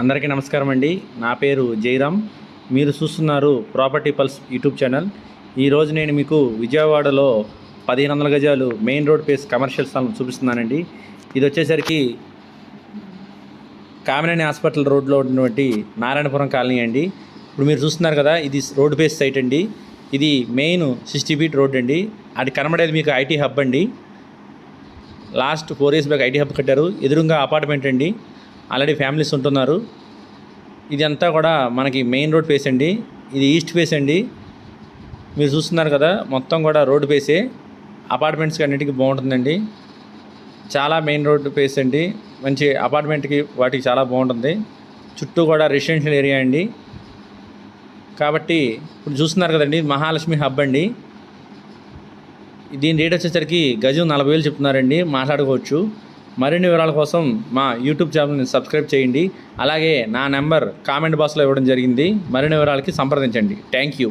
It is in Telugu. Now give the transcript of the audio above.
అందరికీ నమస్కారం అండి. నా పేరు జయరామ్ మీరు చూస్తున్నారు ప్రాపర్టీ పల్స్ యూట్యూబ్ ఛానల్. ఈరోజు నేను మీకు విజయవాడలో పదిహేను వందల గజాలు మెయిన్ రోడ్ పేస్ కమర్షియల్ స్థలం చూపిస్తున్నానండి. ఇది వచ్చేసరికి కామినేని హాస్పిటల్ రోడ్లో ఉన్నటువంటి నారాయణపురం కాలనీ అండి. ఇప్పుడు మీరు చూస్తున్నారు కదా ఇది రోడ్ పేస్ సైట్ అండి. ఇది మెయిన్ సిక్స్టీ ఫీట్ రోడ్ అండి. అది కనబడేది మీకు ఐటీ హబ్ అండి. Last four years back IT hub కట్టారు. ఎదురుగా అపార్ట్మెంట్ అండి. ఆల్రెడీ ఫ్యామిలీస్ ఉంటున్నారు. ఇది అంతా కూడా మనకి మెయిన్ రోడ్ ఫేస్ అండి. ఇది ఈస్ట్ ఫేస్ అండి. మీరు చూస్తున్నారు కదా మొత్తం కూడా రోడ్ ఫేసే. అపార్ట్మెంట్స్కి అన్నిటికీ బాగుంటుందండి. చాలా మెయిన్ రోడ్ ఫేస్ అండి. మంచి అపార్ట్మెంట్కి వాటికి చాలా బాగుంటుంది. చుట్టూ కూడా రెసిడెన్షియల్ ఏరియా అండి. కాబట్టి ఇప్పుడు చూస్తున్నారు కదండి మహాలక్ష్మి హబ్ అండి. దీని రేట్ వచ్చేసరికి గజం నలభై వేలు చెప్తున్నారండి. మాట్లాడుకోవచ్చు. మరిన్ని వివరాల కోసం మా యూట్యూబ్ ఛానల్ని సబ్స్క్రైబ్ చేయండి. అలాగే నా నెంబర్ కామెంట్ బాక్స్లో ఇవ్వడం జరిగింది. మరిన్ని వివరాలకి సంప్రదించండి. Thank you.